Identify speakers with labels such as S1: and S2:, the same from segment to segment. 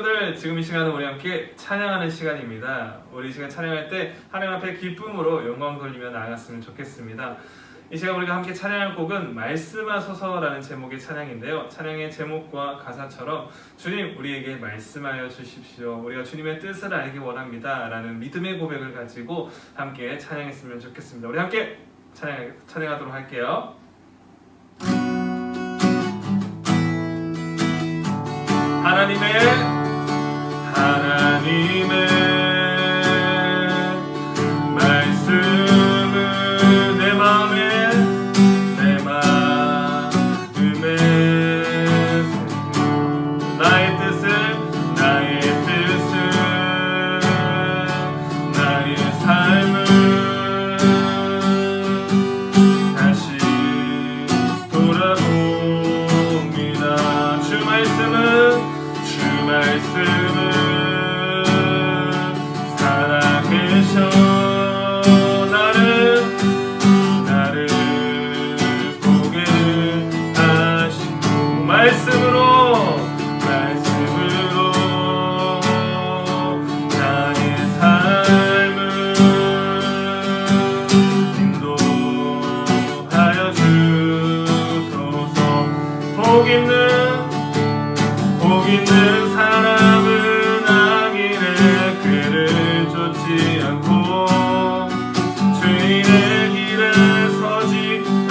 S1: 친구들 지금 이 시간은 우리 함께 찬양하는 시간입니다. 우리 이 시간 찬양할 때 하나님 앞에 기쁨으로 영광 돌리며 나아갔으면 좋겠습니다. 이 시간 우리가 함께 찬양할 곡은 말씀하소서라는 제목의 찬양인데요. 찬양의 제목과 가사처럼 주님 우리에게 말씀하여 주십시오. 우리가 주님의 뜻을 알기 원합니다라는 믿음의 고백을 가지고 함께 찬양했으면 좋겠습니다. 우리 함께 찬양 찬양하도록 할게요. 하나님의 하나님의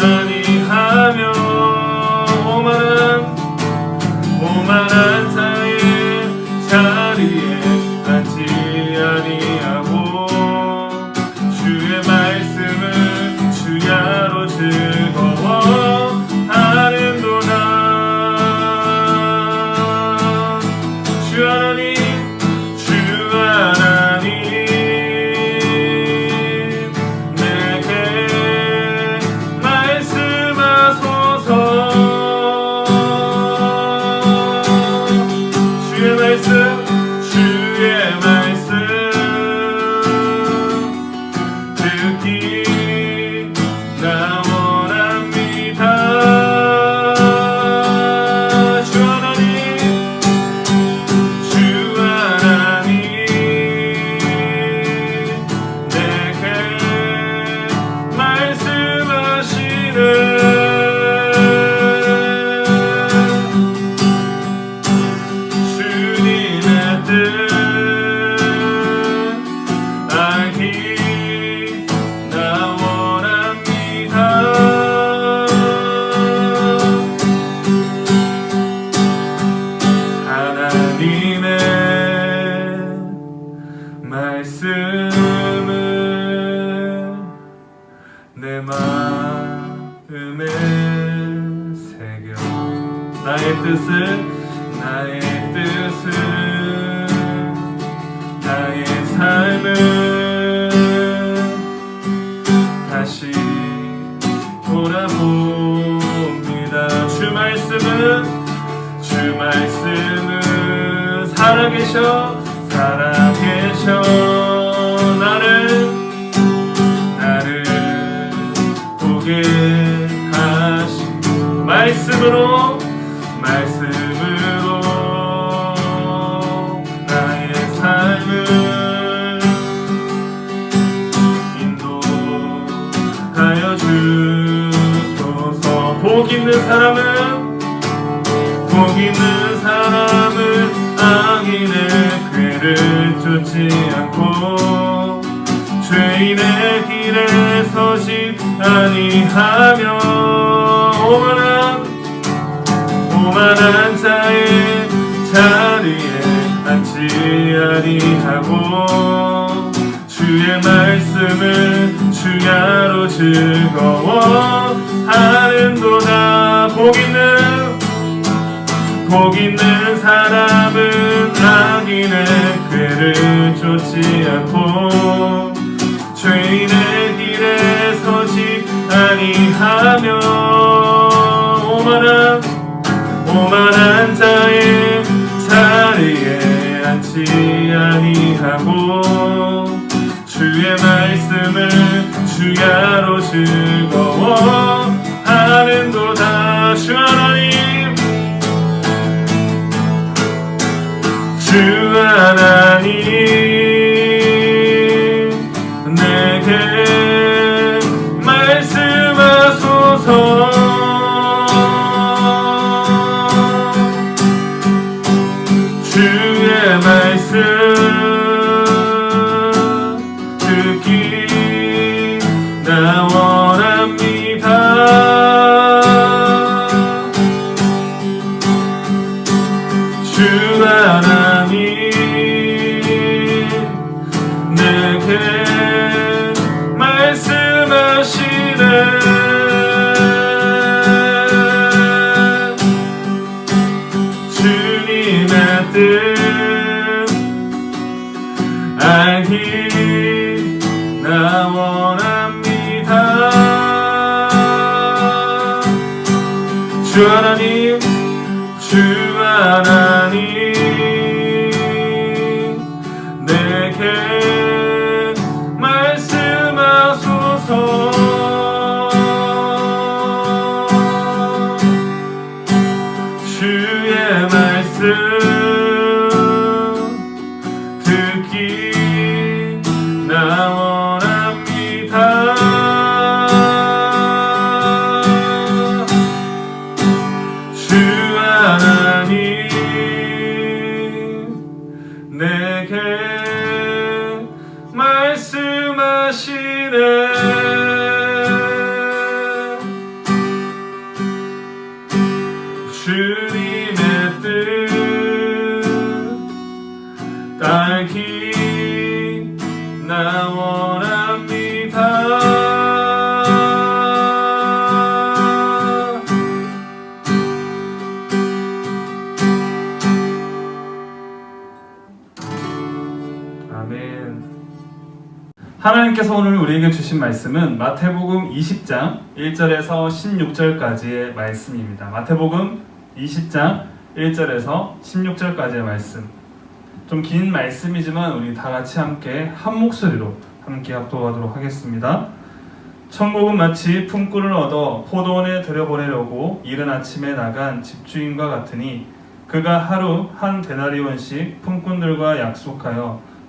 S1: 아 말씀은 주 말씀은 살아계셔 살아계셔. 나를 나를 보게 하시고 말씀으로 말씀으로 쫓지 않고 죄인의 길에 서지 아니하며 오만한 오만한 자의 자리에 앉지 아니하고 주의 말씀을 주야로 즐거워 하는도다. 복 있는 복 있는 사람은 악인의 꾀를 쫓지 않고 죄인의 길에 서지 아니하며 오만한 오만한 자의 자리에 앉지 아니하고 주의 말씀을 주야로 즐거워 주의 말씀 아멘 하나님께서 오늘 우리에게 주신 말씀은 마태복음 20장 1절에서 16절까지의 말씀입니다. 마태복음 20장 1절에서 16절까지의 말씀. 좀 긴 말씀이지만 우리 다 같이 함께 한 목소리로 함께 합독하도록 하겠습니다. 천국은 마치 품꾼을 얻어 포도원에 들여보내려고 이른 아침에 나간 집주인과 같으니 그가 하루 한 데나리온씩 품꾼들과 약속하여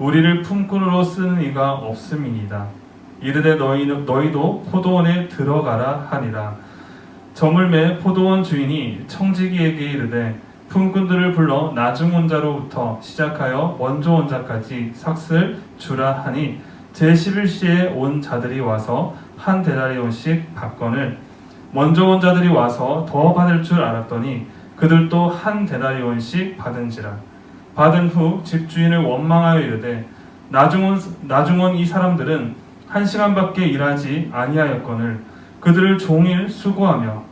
S1: 우리를 품꾼으로 쓰는 이가 없음이니이다. 이르되 너희, 너희도 포도원에 들어가라 하니라. 저물매 포도원 주인이 청지기에게 이르되 품꾼들을 불러 나중 온 자로부터 시작하여 먼저 온 자까지 삭슬 주라 하니 제11시에 온 자들이 와서 한 데나리온씩 받건을 먼저 온 자들이 와서 더 받을 줄 알았더니 그들도 한 데나리온씩 받은지라 받은 후 집주인을 원망하여 이르되 나중 온, 나중 온이 사람들은 한 시간밖에 일하지 아니하였거늘 그들을 종일 수고하며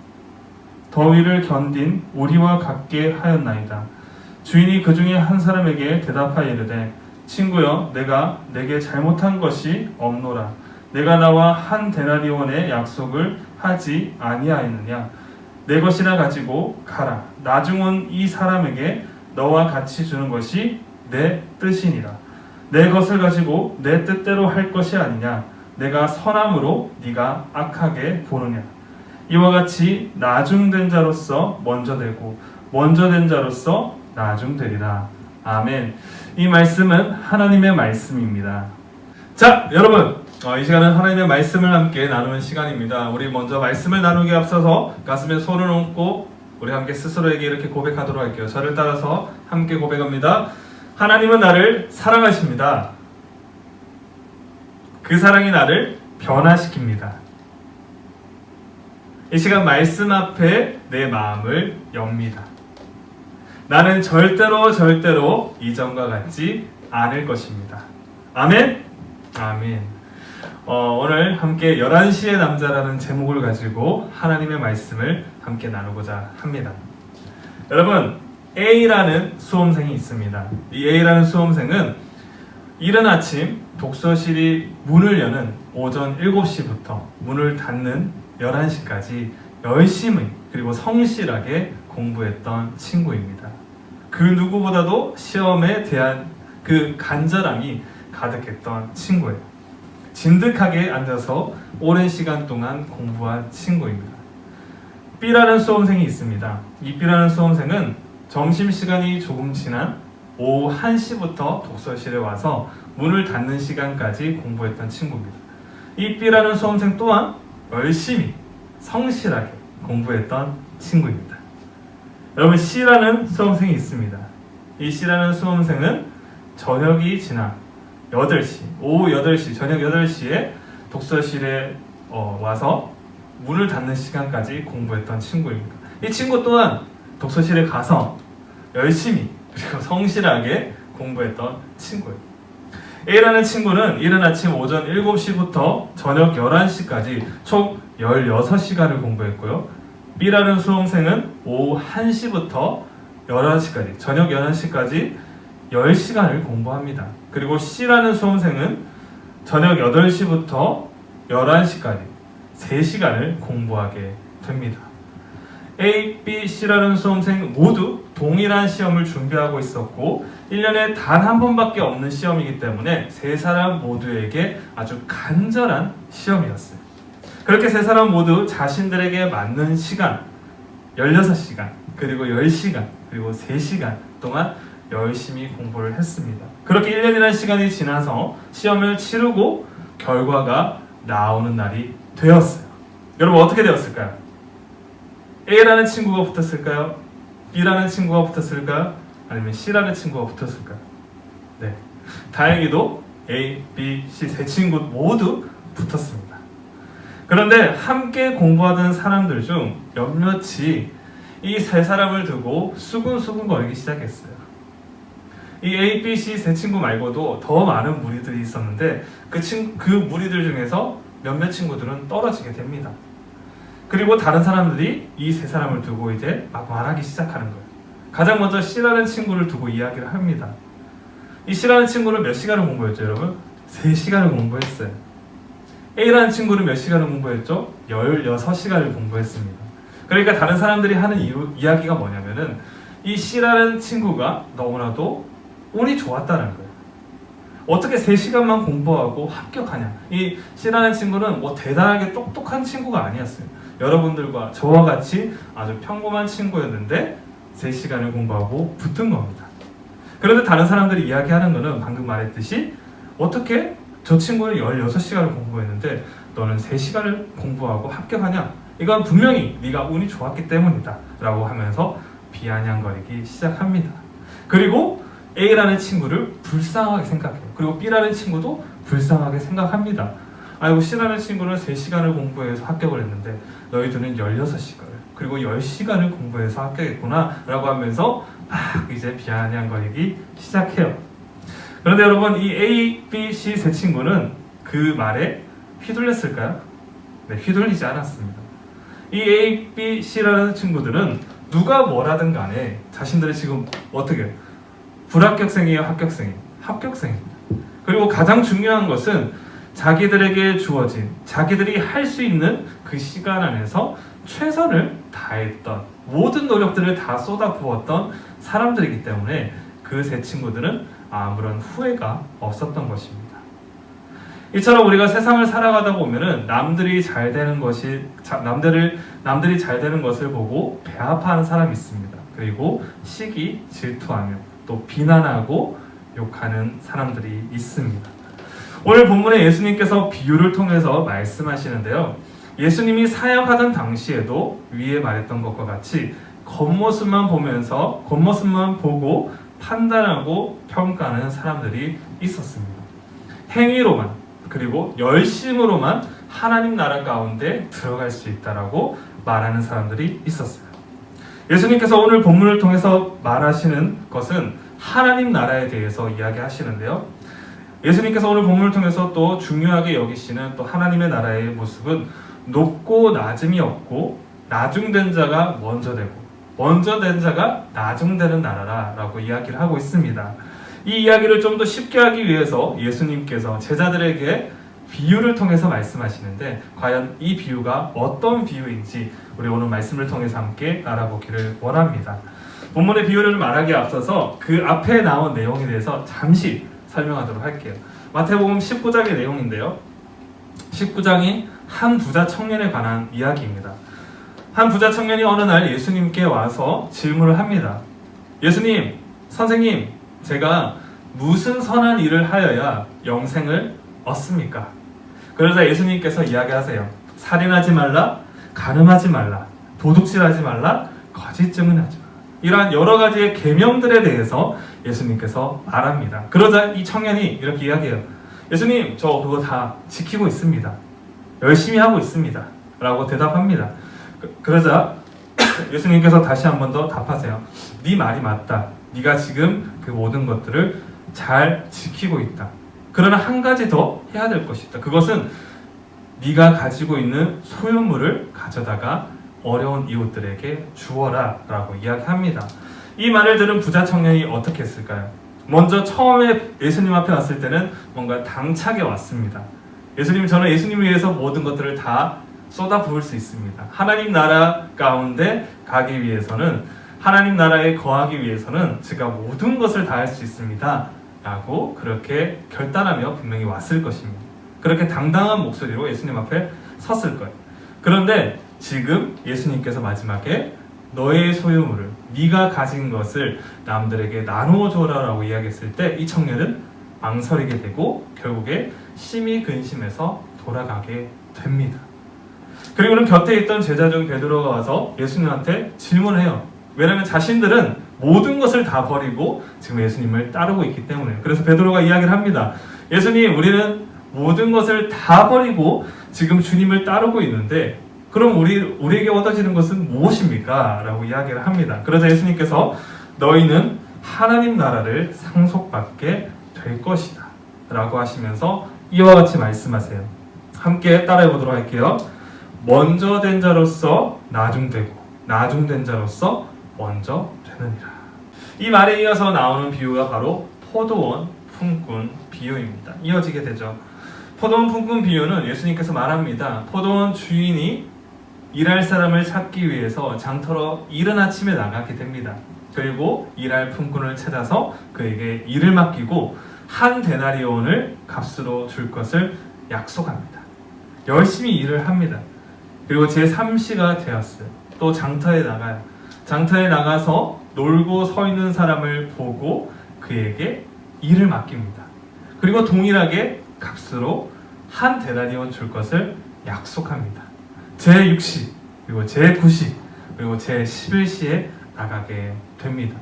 S1: 더위를 견딘 우리와 같게 하였나이다. 주인이 그 중에 한 사람에게 대답하여 이르되 친구여 내가 내게 잘못한 것이 없노라. 내가 나와 한 데나리온의 약속을 하지 아니하였느냐. 내 것이나 가지고 가라. 나중 온이 사람에게 너와 같이 주는 것이 내 뜻이니라. 내 것을 가지고 내 뜻대로 할 것이 아니냐. 내가 선함으로 네가 악하게 보느냐. 이와 같이 나중된 자로서 먼저 되고 먼저 된 자로서 나중되리라. 아멘. 이 말씀은 하나님의 말씀입니다. 자, 여러분. 어, 이 시간은 하나님의 말씀을 함께 나누는 시간입니다. 우리 먼저 말씀을 나누기 앞서서 가슴에 손을 얹고 우리 함께 스스로에게 이렇게 고백하도록 할게요. 저를 따라서 함께 고백합니다. 하나님은 나를 사랑하십니다. 그 사랑이 나를 변화시킵니다. 이 시간 말씀 앞에 내 마음을 엽니다. 나는 절대로 절대로 이전과 같지 않을 것입니다. 아멘? 아멘. 어, 오늘 함께 11시의 남자라는 제목을 가지고 하나님의 말씀을 함께 나누고자 합니다. 여러분, A라는 수험생이 있습니다. 이 A라는 수험생은 이른 아침 독서실이 문을 여는 오전 7시부터 문을 닫는 11시까지 열심히 그리고 성실하게 공부했던 친구입니다. 그 누구보다도 시험에 대한 그 간절함이 가득했던 친구예요. 진득하게 앉아서 오랜 시간 동안 공부한 친구입니다. B라는 수험생이 있습니다. 이 B라는 수험생은 점심시간이 조금 지난 오후 1시부터 독서실에 와서 문을 닫는 시간까지 공부했던 친구입니다. 이 B라는 수험생 또한 열심히 성실하게 공부했던 친구입니다. 여러분 C라는 수험생이 있습니다. 이 C라는 수험생은 저녁이 지나 8시, 오후 8시, 저녁 8시에 독서실에 어, 와서 문을 닫는 시간까지 공부했던 친구입니다. 이 친구 또한 독서실에 가서 열심히 그리고 성실하게 공부했던 친구예요. A라는 친구는 이른 아침 오전 7시부터 저녁 11시까지 총 16시간을 공부했고요. B라는 수험생은 오후 1시부터 11시까지, 저녁 11시까지 10시간을 공부합니다. 그리고 C라는 수험생은 저녁 8시부터 11시까지 3시간을 공부하게 됩니다. A, B, C라는 수험생 모두 동일한 시험을 준비하고 있었고 1년에 단 한 번밖에 없는 시험이기 때문에 세 사람 모두에게 아주 간절한 시험이었어요. 그렇게 세 사람 모두 자신들에게 맞는 시간 16시간 그리고 10시간 그리고 3시간 동안 열심히 공부를 했습니다. 그렇게 1년이라는 시간이 지나서 시험을 치르고 결과가 나오는 날이 되었어요. 여러분 어떻게 되었을까요? A라는 친구가 붙었을까요? B라는 친구가 붙었을까요? 아니면 C라는 친구가 붙었을까요? 네. 다행히도 A, B, C 세 친구 모두 붙었습니다. 그런데 함께 공부하던 사람들 중 몇몇이 이 세 사람을 두고 수근수근 거리기 시작했어요. 이 A, B, C 세 친구 말고도 더 많은 무리들이 있었는데 그, 친, 그 무리들 중에서 몇몇 친구들은 떨어지게 됩니다. 그리고 다른 사람들이 이 세 사람을 두고 이제 막 말하기 시작하는 거예요. 가장 먼저 C라는 친구를 두고 이야기를 합니다. 이 C라는 친구는 몇 시간을 공부했죠, 여러분? 3시간을 공부했어요. A라는 친구는 몇 시간을 공부했죠? 16시간을 공부했습니다. 그러니까 다른 사람들이 하는 이유, 이야기가 뭐냐면은 이 C라는 친구가 너무나도 운이 좋았다는 거예요. 어떻게 3시간만 공부하고 합격하냐? 이 C라는 친구는 뭐 대단하게 똑똑한 친구가 아니었어요. 여러분들과 저와 같이 아주 평범한 친구였는데 3시간을 공부하고 붙은 겁니다. 그런데 다른 사람들이 이야기하는 거는 방금 말했듯이 어떻게 저 친구는 16시간을 공부했는데 너는 3시간을 공부하고 합격하냐? 이건 분명히 네가 운이 좋았기 때문이다. 라고 하면서 비아냥거리기 시작합니다. 그리고 A라는 친구를 불쌍하게 생각해요. 그리고 B라는 친구도 불쌍하게 생각합니다. 아이고 C라는 친구는 3시간을 공부해서 합격을 했는데 너희들은 16시간을 그리고 10시간을 공부해서 합격했구나 라고 하면서 막 이제 비아냥거리기 시작해요. 그런데 여러분 이 A, B, C 세 친구는 그 말에 휘둘렸을까요? 네, 휘둘리지 않았습니다. 이 A, B, C라는 친구들은 누가 뭐라든 간에 자신들이 지금 어떻게 불합격생이에요, 합격생이에요? 합격생입니다. 그리고 가장 중요한 것은 자기들에게 주어진 자기들이 할 수 있는 그 시간 안에서 최선을 다했던 모든 노력들을 다 쏟아부었던 사람들이기 때문에 그 세 친구들은 아무런 후회가 없었던 것입니다. 이처럼 우리가 세상을 살아가다 보면은 남들이 잘 되는 것이 자- 남들을 남들이 잘 되는 것을 보고 배아파하는 사람이 있습니다. 그리고 시기 질투하며 또 비난하고 욕하는 사람들이 있습니다. 오늘 본문에 예수님께서 비유를 통해서 말씀하시는데요. 예수님이 사역하던 당시에도 위에 말했던 것과 같이 겉모습만 보면서 겉모습만 보고 판단하고 평가하는 사람들이 있었습니다. 행위로만 그리고 열심으로만 하나님 나라 가운데 들어갈 수 있다라고 말하는 사람들이 있었어요. 예수님께서 오늘 본문을 통해서 말하시는 것은 하나님 나라에 대해서 이야기하시는데요. 예수님께서 오늘 본문을 통해서 또 중요하게 여기시는 또 하나님의 나라의 모습은 높고 낮음이 없고 나중된 자가 먼저 되고 먼저 된 자가 나중되는 나라라고 이야기를 하고 있습니다. 이 이야기를 좀 더 쉽게 하기 위해서 예수님께서 제자들에게 비유를 통해서 말씀하시는데 과연 이 비유가 어떤 비유인지 우리 오늘 말씀을 통해서 함께 알아보기를 원합니다. 본문의 비유를 말하기에 앞서서 그 앞에 나온 내용에 대해서 잠시 설명하도록 할게요. 마태복음 19장의 내용인데요. 19장이 한 부자 청년에 관한 이야기입니다. 한 부자 청년이 어느 날 예수님께 와서 질문을 합니다. 예수님, 선생님, 제가 무슨 선한 일을 하여야 영생을 얻습니까? 그러자 예수님께서 이야기하세요. 살인하지 말라, 가늠하지 말라, 도둑질하지 말라, 거짓 증언하지 말라. 이러한 여러 가지의 계명들에 대해서 예수님께서 말합니다. 그러자 이 청년이 이렇게 이야기해요. 예수님, 저 그거 다 지키고 있습니다. 열심히 하고 있습니다. 라고 대답합니다. 그, 그러자 예수님께서 다시 한 번 더 답하세요. 네 말이 맞다. 네가 지금 그 모든 것들을 잘 지키고 있다. 그러나 한 가지 더 해야 될 것이 있다. 그것은 네가 가지고 있는 소유물을 가져다가 어려운 이웃들에게 주어라 라고 이야기합니다. 이 말을 들은 부자 청년이 어떻게 했을까요? 먼저 처음에 예수님 앞에 왔을 때는 뭔가 당차게 왔습니다. 예수님 저는 예수님 위해서 모든 것들을 다 쏟아 부을 수 있습니다. 하나님 나라 가운데 가기 위해서는 하나님 나라에 거하기 위해서는 제가 모든 것을 다 할 수 있습니다. 라고 그렇게 결단하며 분명히 왔을 것입니다. 그렇게 당당한 목소리로 예수님 앞에 섰을 거예요. 그런데 지금 예수님께서 마지막에 너의 소유물을 네가 가진 것을 남들에게 나누어 줘라라고 이야기했을 때 이 청년은 망설이게 되고 결국에 심히 근심해서 돌아가게 됩니다. 그리고는 곁에 있던 제자 중 베드로가 와서 예수님한테 질문해요. 왜냐하면 자신들은 모든 것을 다 버리고 지금 예수님을 따르고 있기 때문에. 그래서 베드로가 이야기를 합니다. 예수님, 우리는 모든 것을 다 버리고 지금 주님을 따르고 있는데 그럼 우리 우리에게 얻어지는 것은 무엇입니까? 라고 이야기를 합니다. 그러자 예수님께서 너희는 하나님 나라를 상속받게 될 것이다. 라고 하시면서 이와 같이 말씀하세요. 함께 따라해 보도록 할게요. 먼저 된 자로서 나중 되고 나중 된 자로서 먼저 되느니라. 이 말에 이어서 나오는 비유가 바로 포도원 품꾼 비유입니다. 이어지게 되죠. 포도원 품꾼 비유는 예수님께서 말합니다. 포도원 주인이 일할 사람을 찾기 위해서 장터로 이른 아침에 나가게 됩니다. 그리고 일할 품꾼을 찾아서 그에게 일을 맡기고 한 데나리온을 값으로 줄 것을 약속합니다. 열심히 일을 합니다. 그리고 제 3시가 되었어요. 또 장터에 나가요. 장터에 나가서 놀고 서 있는 사람을 보고 그에게 일을 맡깁니다. 그리고 동일하게 값으로 한 데나리온 줄 것을 약속합니다. 제 6시, 그리고 제 9시, 그리고 제 11시에 나가게 됩니다.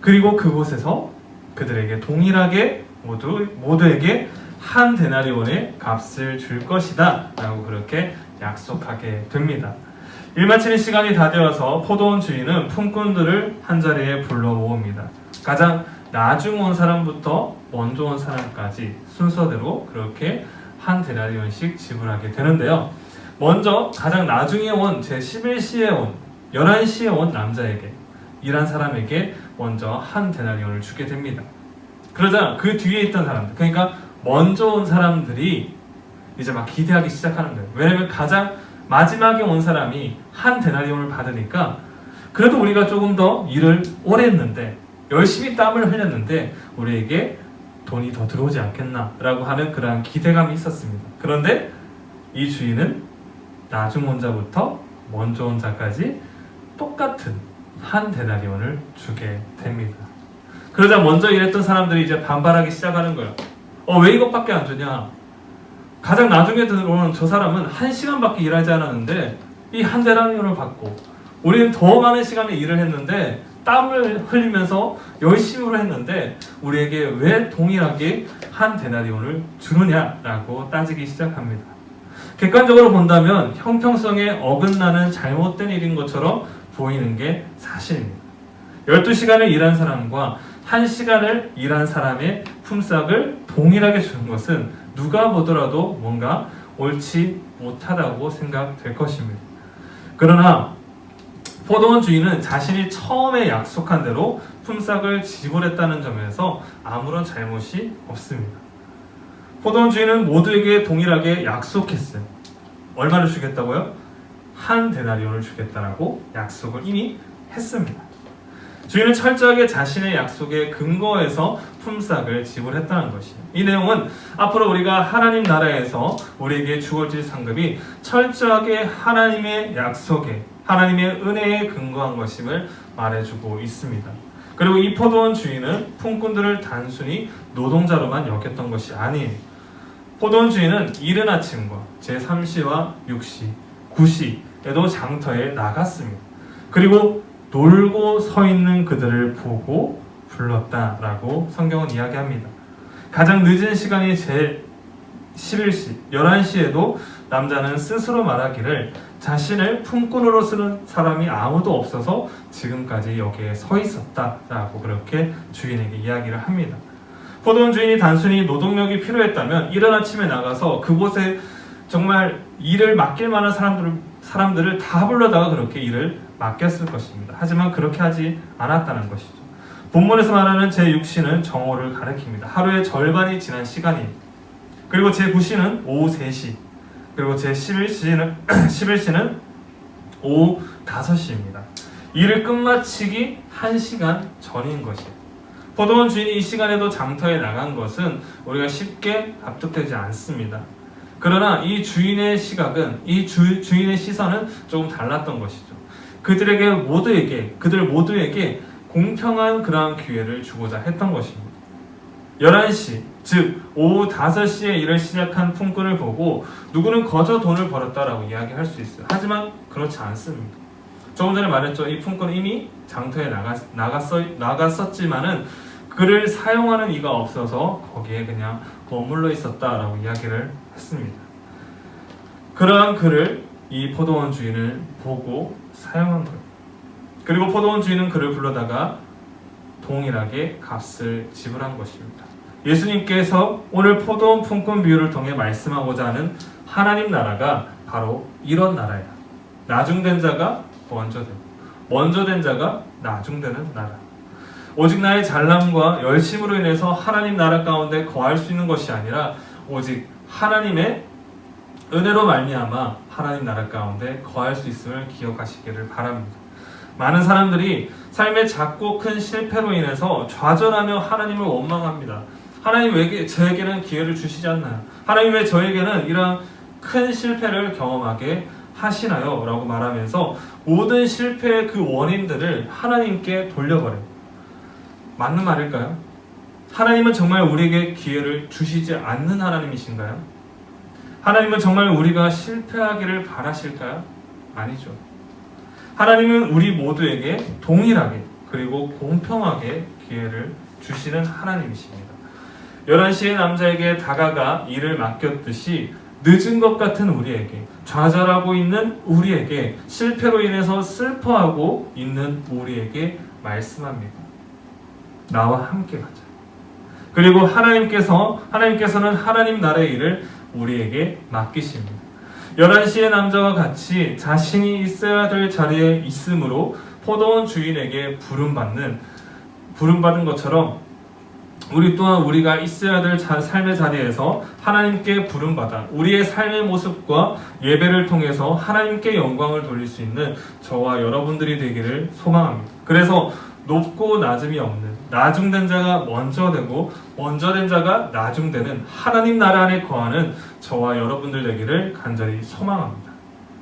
S1: 그리고 그곳에서 그들에게 동일하게 모두 모두에게 한 데나리온의 값을 줄 것이다 라고 그렇게 약속하게 됩니다. 일 마치는 시간이 다 되어서 포도원 주인은 품꾼들을 한 자리에 불러 모읍니다. 가장 나중 온 사람부터 먼저 온 사람까지 순서대로 그렇게 한 데나리온씩 지불하게 되는데요. 먼저 가장 나중에 온 제 11시에 온 11시에 온 남자에게 일한 사람에게 먼저 한 데나리온을 주게 됩니다. 그러자 그 뒤에 있던 사람들 그러니까 먼저 온 사람들이 이제 막 기대하기 시작하는 거예요. 왜냐면 가장 마지막에 온 사람이 한 데나리온을 받으니까 그래도 우리가 조금 더 일을 오래 했는데 열심히 땀을 흘렸는데 우리에게 돈이 더 들어오지 않겠나라고 하는 그러한 기대감이 있었습니다. 그런데 이 주인은 나중 온 자부터 먼저 온 자까지 똑같은 한 데나리온을 주게 됩니다. 그러자 먼저 일했던 사람들이 이제 반발하기 시작하는 거예요. 어, 왜 이것밖에 안 주냐? 가장 나중에 들어오는 저 사람은 한 시간밖에 일하지 않았는데 이한 데나리온을 받고 우리는 더 많은 시간을 일을 했는데 땀을 흘리면서 열심히 했는데 우리에게 왜 동일하게 한 데나리온을 주느냐라고 따지기 시작합니다. 객관적으로 본다면 형평성에 어긋나는 잘못된 일인 것처럼 보이는 게 사실입니다. 12시간을 일한 사람과 1시간을 일한 사람의 품삯을 동일하게 주는 것은 누가 보더라도 뭔가 옳지 못하다고 생각될 것입니다. 그러나 포도원 주인은 자신이 처음에 약속한 대로 품삯을 지불했다는 점에서 아무런 잘못이 없습니다. 포도원 주인은 모두에게 동일하게 약속했어요. 얼마를 주겠다고요? 한 데나리온을 주겠다라고 약속을 이미 했습니다. 주인은 철저하게 자신의 약속에 근거해서 품삯을 지불했다는 것이에요. 이 내용은 앞으로 우리가 하나님 나라에서 우리에게 주어질 상급이 철저하게 하나님의 약속에 하나님의 은혜에 근거한 것임을 말해주고 있습니다. 그리고 이 포도원 주인은 품꾼들을 단순히 노동자로만 여겼던 것이 아니에요. 포도원 주인은 이른 아침과 제3시와 6시, 9시에도 장터에 나갔습니다. 그리고 놀고 서 있는 그들을 보고 불렀다라고 성경은 이야기합니다. 가장 늦은 시간이 제 11시, 11시에도 남자는 스스로 말하기를 자신을 품꾼으로 쓰는 사람이 아무도 없어서 지금까지 여기에 서 있었다라고 그렇게 주인에게 이야기를 합니다. 포도원 주인이 단순히 노동력이 필요했다면 이른 아침에 나가서 그곳에 정말 일을 맡길 만한 사람들을, 사람들을 다 불러다가 그렇게 일을 맡겼을 것입니다. 하지만 그렇게 하지 않았다는 것이죠. 본문에서 말하는 제6시는 정오를 가리킵니다. 하루의 절반이 지난 시간이에요. 그리고 제9시는 오후 3시, 그리고 제11시는 11시는 오후 5시입니다. 일을 끝마치기 1시간 전인 것이에요. 포도원 주인이 이 시간에도 장터에 나간 것은 우리가 쉽게 납득되지 않습니다. 그러나 이 주인의 시각은 이 주, 주인의 시선은 조금 달랐던 것이죠. 그들에게 모두에게 그들 모두에게 공평한 그러한 기회를 주고자 했던 것입니다. 11시, 즉 오후 5시에 일을 시작한 품꾼을 보고 누구는 거저 돈을 벌었다라고 이야기할 수 있어요. 하지만 그렇지 않습니다. 조금 전에 말했죠. 이 품꾼은 이미 장터에 나갔, 나갔어, 나갔었지만은 그를 사용하는 이가 없어서 거기에 그냥 머물러 있었다라고 이야기를 했습니다. 그러한 그를 이 포도원 주인을 보고 사용한 거예요. 그리고 포도원 주인은 그를 불러다가 동일하게 값을 지불한 것입니다. 예수님께서 오늘 포도원 품꾼 비유를 통해 말씀하고자 하는 하나님 나라가 바로 이런 나라야. 나중된 자가 먼저 되고 먼저 된 자가 나중되는 나라. 오직 나의 잘남과 열심으로 인해서 하나님 나라 가운데 거할 수 있는 것이 아니라 오직 하나님의 은혜로 말미암아 하나님 나라 가운데 거할 수 있음을 기억하시기를 바랍니다. 많은 사람들이 삶의 작고 큰 실패로 인해서 좌절하며 하나님을 원망합니다. 하나님 왜 저에게는 기회를 주시지 않나요? 하나님 왜 저에게는 이런 큰 실패를 경험하게 하시나요? 라고 말하면서 모든 실패의 그 원인들을 하나님께 돌려버려요. 맞는 말일까요? 하나님은 정말 우리에게 기회를 주시지 않는 하나님이신가요? 하나님은 정말 우리가 실패하기를 바라실까요? 아니죠. 하나님은 우리 모두에게 동일하게 그리고 공평하게 기회를 주시는 하나님이십니다. 11시의 남자에게 다가가 일을 맡겼듯이 늦은 것 같은 우리에게 좌절하고 있는 우리에게 실패로 인해서 슬퍼하고 있는 우리에게 말씀합니다. 나와 함께 가자. 그리고 하나님께서 하나님께서는 하나님 나라의 일을 우리에게 맡기십니다. 11시의 남자와 같이 자신이 있어야 될 자리에 있으므로 포도원 주인에게 부름받는 부름받은 것처럼 우리 또한 우리가 있어야 될 자, 삶의 자리에서 하나님께 부름받아 우리의 삶의 모습과 예배를 통해서 하나님께 영광을 돌릴 수 있는 저와 여러분들이 되기를 소망합니다. 그래서 높고 낮음이 없는 나중된 자가 먼저 되고 먼저 된 자가 나중되는 하나님 나라 안에 거하는 저와 여러분들 되기를 간절히 소망합니다.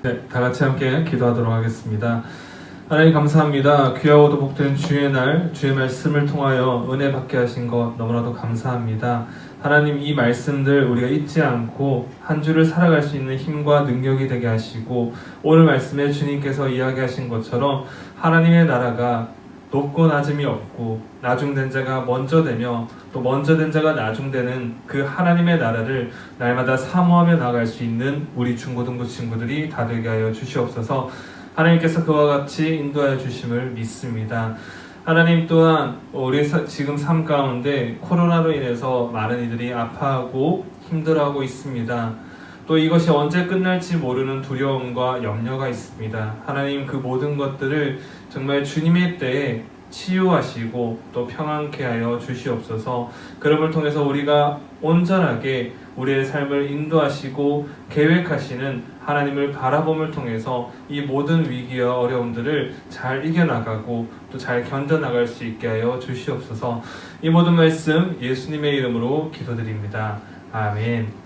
S1: 네, 다 같이 함께 기도하도록 하겠습니다. 하나님 감사합니다. 귀하고도 복된 주의 날 주의 말씀을 통하여 은혜 받게 하신 것 너무나도 감사합니다. 하나님 이 말씀들 우리가 잊지 않고 한 주를 살아갈 수 있는 힘과 능력이 되게 하시고 오늘 말씀에 주님께서 이야기하신 것처럼 하나님의 나라가 높고 낮음이 없고 나중된 자가 먼저 되며 또 먼저 된 자가 나중되는 그 하나님의 나라를 날마다 사모하며 나갈 수 있는 우리 중고등부 친구들이 다 되게 하여 주시옵소서 하나님께서 그와 같이 인도하여 주심을 믿습니다. 하나님 또한 우리 지금 삶 가운데 코로나로 인해서 많은 이들이 아파하고 힘들어하고 있습니다. 또 이것이 언제 끝날지 모르는 두려움과 염려가 있습니다. 하나님 그 모든 것들을 정말 주님의 때에 치유하시고 또 평안케 하여 주시옵소서. 그럼을 통해서 우리가 온전하게 우리의 삶을 인도하시고 계획하시는 하나님을 바라봄을 통해서 이 모든 위기와 어려움들을 잘 이겨나가고 또 잘 견뎌나갈 수 있게 하여 주시옵소서. 이 모든 말씀 예수님의 이름으로 기도드립니다. 아멘.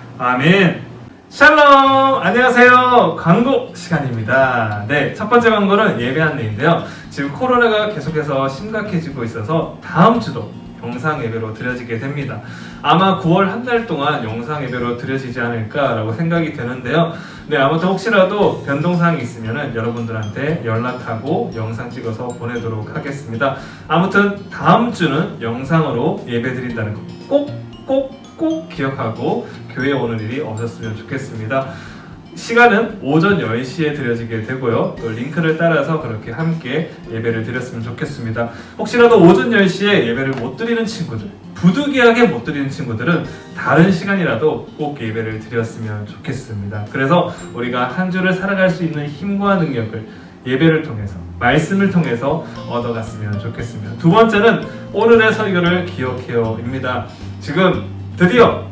S1: 아멘. 샬롬! 안녕하세요. 광고 시간입니다. 네, 첫 번째 광고는 예배 안내인데요. 지금 코로나가 계속해서 심각해지고 있어서 다음 주도 영상 예배로 드려지게 됩니다. 아마 9월 한 달 동안 영상 예배로 드려지지 않을까라고 생각이 되는데요. 네, 아무튼 혹시라도 변동사항이 있으면 여러분들한테 연락하고 영상 찍어서 보내도록 하겠습니다. 아무튼 다음 주는 영상으로 예배 드린다는 거 꼭, 꼭, 꼭 기억하고 교회 오는 일이 없었으면 좋겠습니다. 시간은 오전 10시에 드려지게 되고요. 또 링크를 따라서 그렇게 함께 예배를 드렸으면 좋겠습니다. 혹시라도 오전 10시에 예배를 못 드리는 친구들, 부득이하게 못 드리는 친구들은 다른 시간이라도 꼭 예배를 드렸으면 좋겠습니다. 그래서 우리가 한 주를 살아갈 수 있는 힘과 능력을 예배를 통해서 말씀을 통해서 얻어갔으면 좋겠습니다. 두 번째는 오늘의 설교를 기억해요입니다. 지금 드디어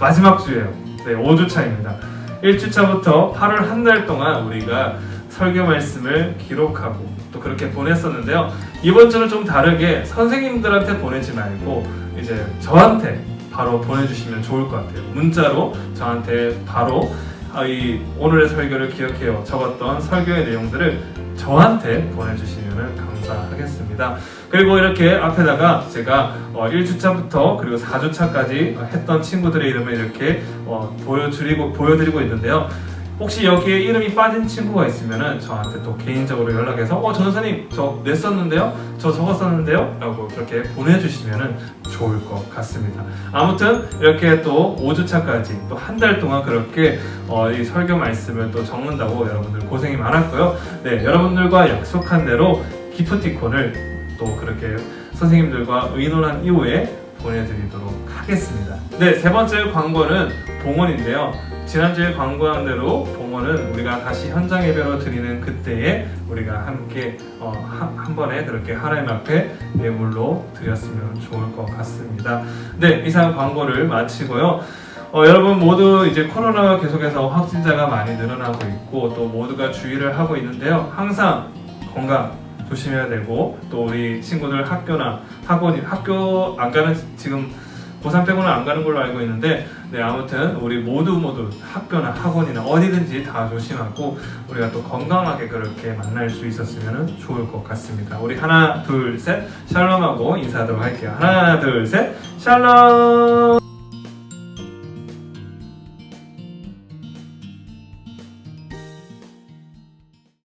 S1: 마지막 주예요. 네, 5주 차입니다. 1주차부터 8월 한 달 동안 우리가 설교 말씀을 기록하고 또 그렇게 보냈었는데요. 이번 주는 좀 다르게 선생님들한테 보내지 말고 이제 저한테 바로 보내주시면 좋을 것 같아요. 문자로 저한테 바로 아, 이 오늘의 설교를 기억해요 적었던 설교의 내용들을 저한테 보내주시면 감사하겠습니다. 그리고 이렇게 앞에다가 제가 어, 1주차부터 그리고 4주차까지 했던 친구들의 이름을 이렇게 어, 보여드리고, 보여드리고 있는데요. 혹시 여기에 이름이 빠진 친구가 있으면 저한테 또 개인적으로 연락해서 어, 전 선생님 저 냈었는데요? 저 적었었는데요? 라고 그렇게 보내주시면 좋을 것 같습니다. 아무튼 이렇게 또 5주차까지 또 한 달 동안 그렇게 어, 이 설교 말씀을 또 적는다고 여러분들 고생이 많았고요. 네, 여러분들과 약속한 대로 기프티콘을 또 그렇게 선생님들과 의논한 이후에 보내드리도록 하겠습니다. 네, 세 번째 광고는 봉헌인데요. 지난주에 광고한 대로 봉헌은 우리가 다시 현장 예배로 드리는 그때에 우리가 함께 어, 한, 한 번에 그렇게 하나님 앞에 예물로 드렸으면 좋을 것 같습니다. 네, 이상 광고를 마치고요. 어, 여러분 모두 이제 코로나가 계속해서 확진자가 많이 늘어나고 있고 또 모두가 주의를 하고 있는데요. 항상 건강 조심해야 되고 또 우리 친구들 학교나 학원이 학교 안 가는 지금 고3 빼고는 안 가는 걸로 알고 있는데 네 아무튼 우리 모두 모두 학교나 학원이나 어디든지 다 조심하고 우리가 또 건강하게 그렇게 만날 수 있었으면 좋을 것 같습니다. 우리 하나 둘 셋 샬롬하고 인사하도록 할게요. 하나 둘 셋 샬롬